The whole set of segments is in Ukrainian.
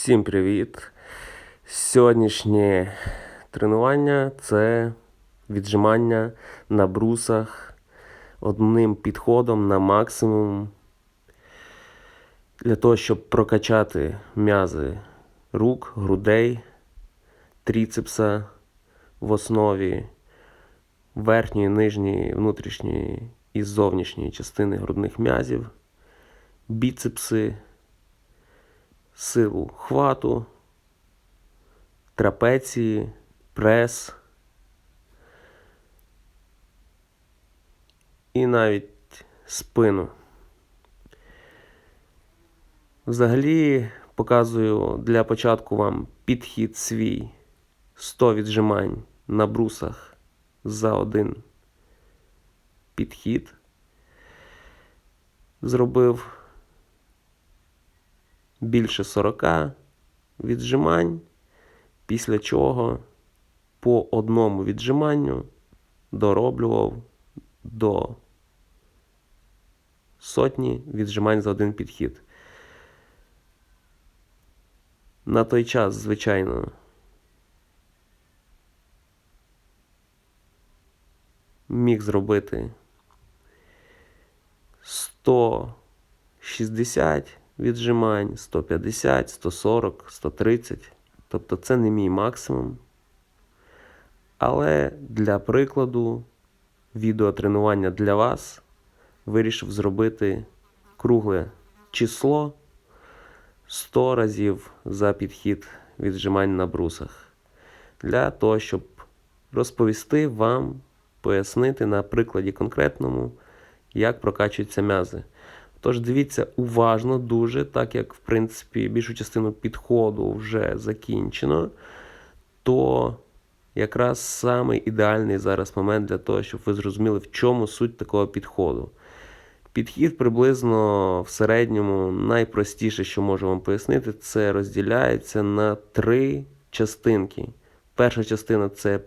Всім привіт! Сьогоднішнє тренування це віджимання на брусах одним підходом на максимум для того, щоб прокачати м'язи рук, грудей, тріцепса в основі верхньої, нижньої, внутрішньої і зовнішньої частини грудних м'язів, біцепси силу хвату, трапеції, прес і навіть спину. Взагалі показую для початку вам підхід свій 100 віджимань на брусах за один підхід. Зробив більше 40 віджимань, після чого по одному віджиманню дороблював до сотні віджимань за один підхід. На той час, звичайно, міг зробити 160 віджимань 150, 140, 130. Тобто це не мій максимум. Але для прикладу, відеотренування для вас вирішив зробити кругле число 100 разів за підхід віджимань на брусах. Для того, щоб розповісти вам, пояснити на прикладі конкретному, як прокачуються м'язи. Тож дивіться уважно дуже, так як, в принципі, більшу частину підходу вже закінчено, то якраз саме ідеальний зараз момент для того, щоб ви зрозуміли, в чому суть такого підходу. Підхід приблизно в середньому найпростіше, що можу вам пояснити, це розділяється на три частинки. Перша частина це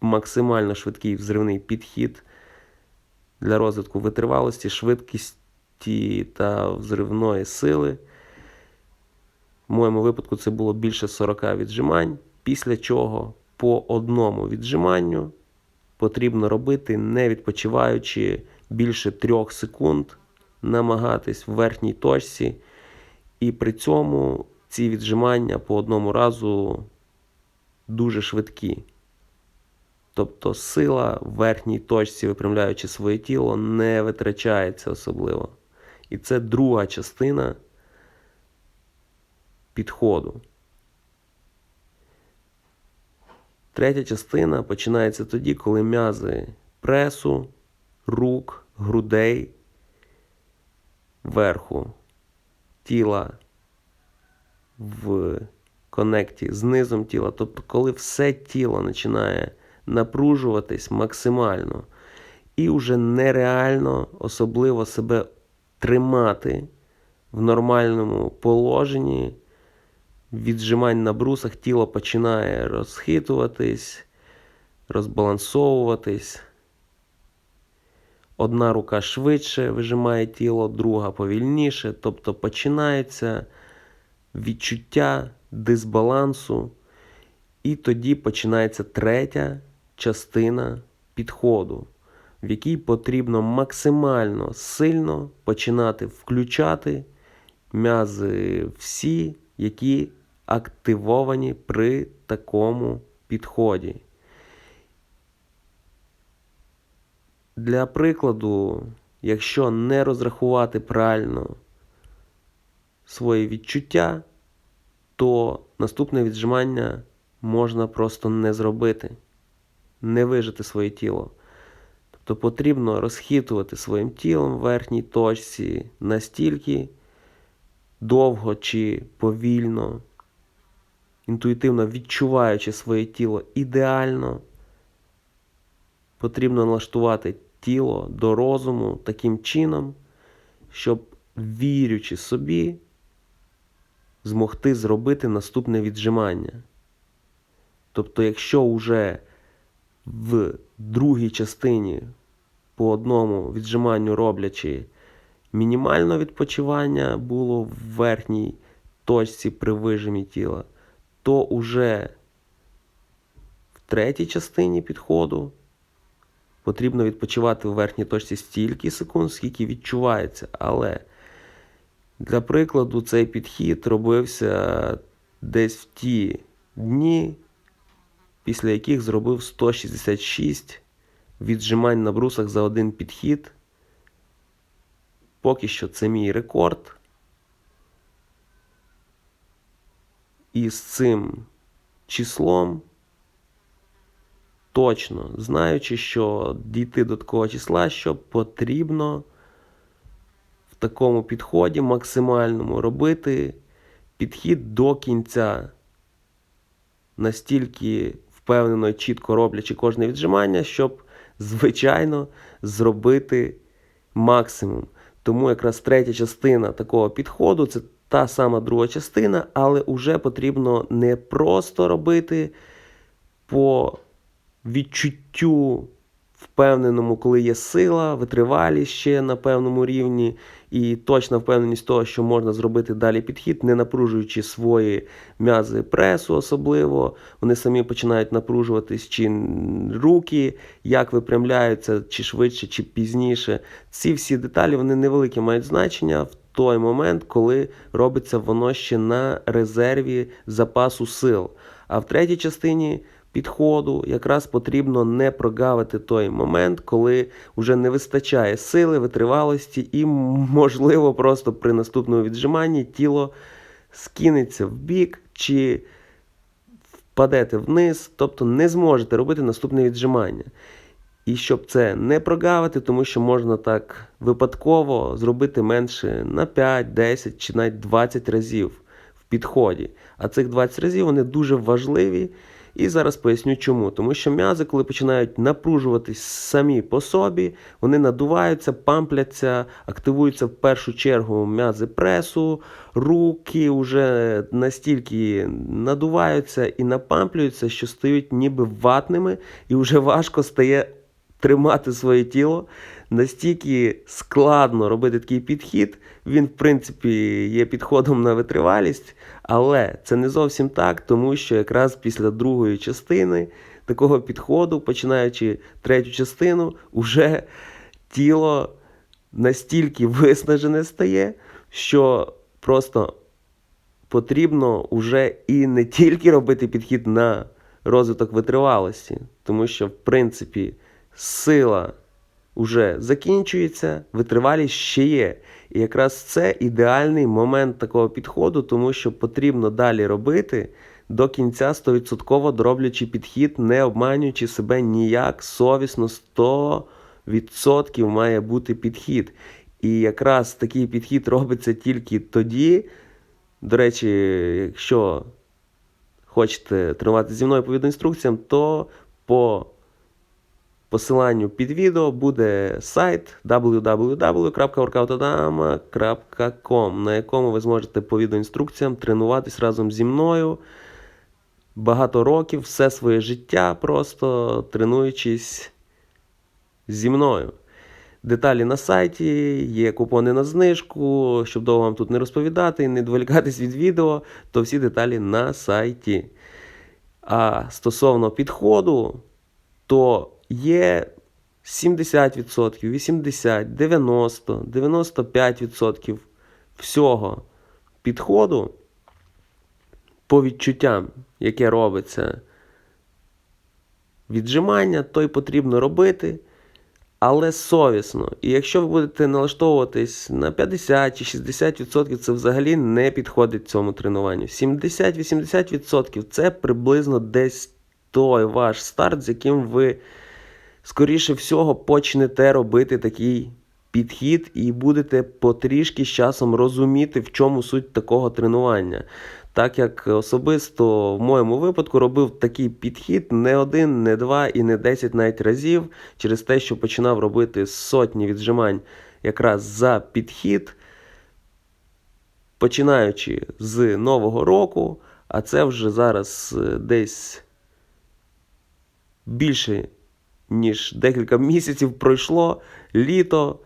максимально швидкий взривний підхід для розвитку витривалості, швидкість та взривної сили. В моєму випадку це було більше 40 віджимань, після чого по одному віджиманню потрібно робити, не відпочиваючи більше 3 секунд, намагатись в верхній точці. І при цьому ці віджимання по одному разу дуже швидкі. Тобто сила в верхній точці, випрямляючи своє тіло, не витрачається особливо. І це друга частина підходу. Третя частина починається тоді, коли м'язи пресу, рук, грудей, верху, тіла в конекті з низом тіла. Тобто, коли все тіло починає напружуватись максимально і вже нереально особливо себе тримати в нормальному положенні. Віджимань на брусах тіло починає розхитуватись, розбалансовуватись. Одна рука швидше вижимає тіло, друга повільніше. Тобто починається відчуття дисбалансу. І тоді починається третя частина підходу в якій потрібно максимально сильно починати включати м'язи всі, які активовані при такому підході. Для прикладу, якщо не розрахувати правильно свої відчуття, то наступне віджимання можна просто не зробити, не вижити своє тіло то потрібно розхитувати своїм тілом в верхній точці настільки довго чи повільно, інтуїтивно відчуваючи своє тіло ідеально, потрібно налаштувати тіло до розуму таким чином, щоб, вірючи собі, змогти зробити наступне віджимання. Тобто, якщо вже в другій частині по одному віджиманню роблячи мінімальне відпочивання було в верхній, точці при вижимі тіла, то уже в третій частині підходу потрібно відпочивати в верхній точці стільки секунд, скільки відчувається. Але для прикладу, цей підхід робився десь в ті дні, після яких зробив 166 віджимань на брусах за один підхід. Поки що це мій рекорд. І з цим числом, точно знаючи, що дійти до такого числа, що потрібно в такому підході максимальному робити підхід до кінця. Настільки впевнено і чітко роблячи кожне віджимання, щоб, звичайно, зробити максимум. Тому якраз третя частина такого підходу це та сама друга частина, але вже потрібно не просто робити по відчуттю впевненому, коли є сила, витривалість ще на певному рівні, і точна впевненість того, що можна зробити далі підхід, не напружуючи свої м'язи пресу, особливо. Вони самі починають напружуватись, чи руки, як випрямляються, чи швидше, чи пізніше. Ці всі деталі вони невеликі мають значення в той момент, коли робиться воно ще на резерві запасу сил. А в третій частині підходу якраз потрібно не прогавити той момент, коли вже не вистачає сили, витривалості, і, можливо, просто при наступному віджиманні тіло скинеться в бік чи впадете вниз, тобто не зможете робити наступне віджимання. І щоб це не прогавити, тому що можна так випадково зробити менше на 5, 10 чи навіть 20 разів в підході. А цих 20 разів вони дуже важливі. І зараз поясню чому. Тому що м'язи, коли починають напружуватись самі по собі, вони надуваються, пампляться, активуються в першу чергу м'язи пресу, руки вже настільки надуваються і напамплюються, що стають ніби ватними, і вже важко стає тримати своє тіло. Настільки складно робити такий підхід, він, в принципі, є підходом на витривалість, але це не зовсім так, тому що якраз після другої частини такого підходу, починаючи третю частину, уже тіло настільки виснажене стає, що просто потрібно вже і не тільки робити підхід на розвиток витривалості, тому що, в принципі, сила вже закінчується, витривалість ще є. І якраз це ідеальний момент такого підходу, тому що потрібно далі робити до кінця 100% дроблячи підхід, не обманюючи себе ніяк, совісно 100% має бути підхід. І якраз такий підхід робиться тільки тоді. До речі, якщо хочете тренувати зі мною по відеоінструкціям, то по посиланню під відео буде сайт www.workoutodama.com, на якому ви зможете по відеоінструкціям тренуватись разом зі мною багато років, все своє життя, просто тренуючись зі мною. Деталі на сайті, є купони на знижку, щоб довго вам тут не розповідати і не відволікатись від відео, то всі деталі на сайті. А стосовно підходу, то є 70%, 80%, 90%, 95% всього підходу по відчуттям, яке робиться віджимання, то й потрібно робити, але совісно. І якщо ви будете налаштовуватись на 50 чи 60%, це взагалі не підходить цьому тренуванню. 70-80% це приблизно десь той ваш старт, з яким ви скоріше всього, почнете робити такий підхід і будете потрішки з часом розуміти, в чому суть такого тренування. Так як особисто в моєму випадку робив такий підхід не один, не два і не десять навіть разів через те, що починав робити сотні віджимань якраз за підхід, починаючи з Нового року, а це вже зараз е, десь більше ніж декілька місяців пройшло літо.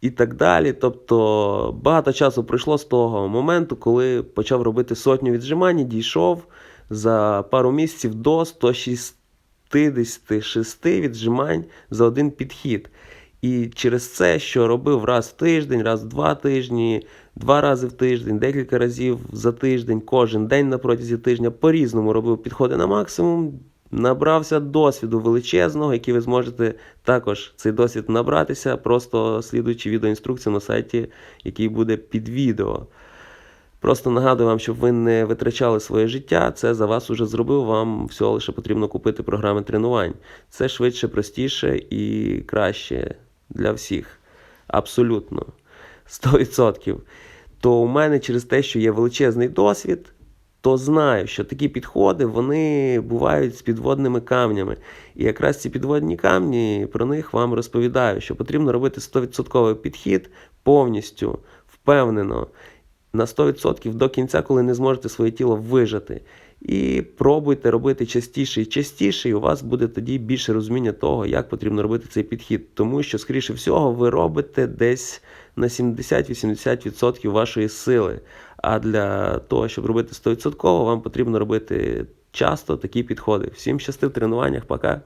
і так далі. Тобто багато часу пройшло з того моменту, коли почав робити сотню віджимань, дійшов за пару місяців до 166 віджимань за один підхід. І через це, що робив раз в тиждень, раз в два тижні, два рази в тиждень, декілька разів за тиждень, кожен день на протязі тижня по-різному робив підходи на максимум, набрався досвіду величезного, який ви зможете також цей досвід набратися, просто слідуючи відеоінструкцію на сайті, який буде під відео. Просто нагадую вам, щоб ви не витрачали своє життя, це за вас уже зробив. Вам всього лише потрібно купити програми тренувань. Це швидше, простіше і краще для всіх. Абсолютно. 100%. То у мене через те, що є величезний досвід, то знаю, що такі підходи вони бувають з підводними камнями. І якраз ці підводні камні про них вам розповідаю, що потрібно робити 100% підхід повністю впевнено на 100% до кінця, коли не зможете своє тіло вижати. І пробуйте робити частіше і частіше, і у вас буде тоді більше розуміння того, як потрібно робити цей підхід. Тому що, скоріше всього, ви робите десь на 70-80% вашої сили. А для того, щоб робити 100%, вам потрібно робити часто такі підходи. Всім щасти в тренуваннях, пока!